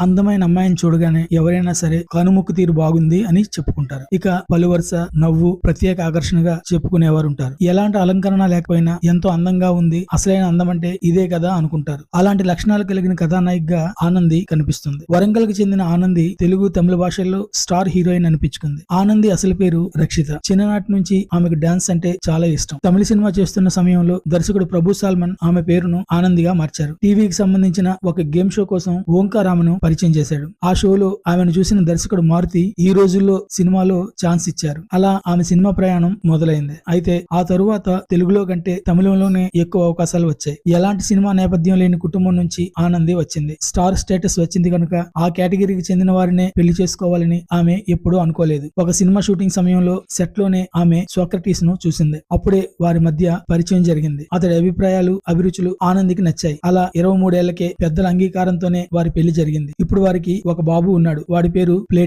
అందమైన అమ్మాయిని చూడగానే ఎవరైనా సరే కనుముక్కు తీరు బాగుంది అని చెప్పుకుంటారు. ఇక పలువరుస నవ్వు ప్రత్యేక ఆకర్షణగా చెప్పుకునేవారు ఉంటారు ఎలాంటి అలంకరణ లేకపోయినా ఎంతో అందంగా ఉంది అసలైన అందం అంటే ఇదే కదా అనుకుంటారు. అలాంటి లక్షణాలు కలిగిన కథానాయికగా ఆనంది కనిపిస్తుంది. వరంగల్కి చెందిన ఆనంది తెలుగు తమిళ భాషల్లో స్టార్ హీరోయిన్ అనిపించుకుంది. ఆనంది అసలు పేరు రక్షిత. చిన్ననాటి నుంచి ఆమెకు డాన్స్ అంటే చాలా ఇష్టం. తమిళ సినిమా చేస్తున్న సమయంలో దర్శకుడు ప్రభు సాల్మన్ ఆమె పేరును ఆనందిగా మార్చారు. టీవీకి సంబంధించిన ఒక గేమ్ షో కోసం ఓంకారామను పరిచయం చేశాడు. ఆ షోలో ఆమెను చూసిన దర్శకుడు మారుతి ఈ రోజుల్లో సినిమాలో ఛాన్స్ ఇచ్చారు. అలా ఆమె సినిమా ప్రయాణం మొదలైంది. అయితే ఆ తరువాత తెలుగులో కంటే తమిళంలోనే ఎక్కువ అవకాశాలు వచ్చాయి. ఎలాంటి సినిమా నేపథ్యం లేని కుటుంబం నుంచి ఆనంది వచ్చింది. స్టార్ స్టేటస్ వచ్చింది కనుక ఆ కేటగిరీకి చెందిన వారినే పెళ్ళి చేసుకోవాలని ఆమె ఎప్పుడూ అనుకోలేదు. ఒక సినిమా షూటింగ్ సమయంలో సెట్లోనే ఆమె సోక్రటీస్ను చూసింది. అప్పుడే వారి మధ్య పరిచయం జరిగింది. అతడి అభిప్రాయాలు అభిరుచులు ఆనందికి నచ్చాయి. అలా ఇరవై మూడేళ్ళకే పెద్దల అంగీకారంతోనే వారి పెళ్ళి జరిగింది. ఇప్పుడు వారికి ఒక బాబు ఉన్నాడు. వాడి పేరు ప్లేటో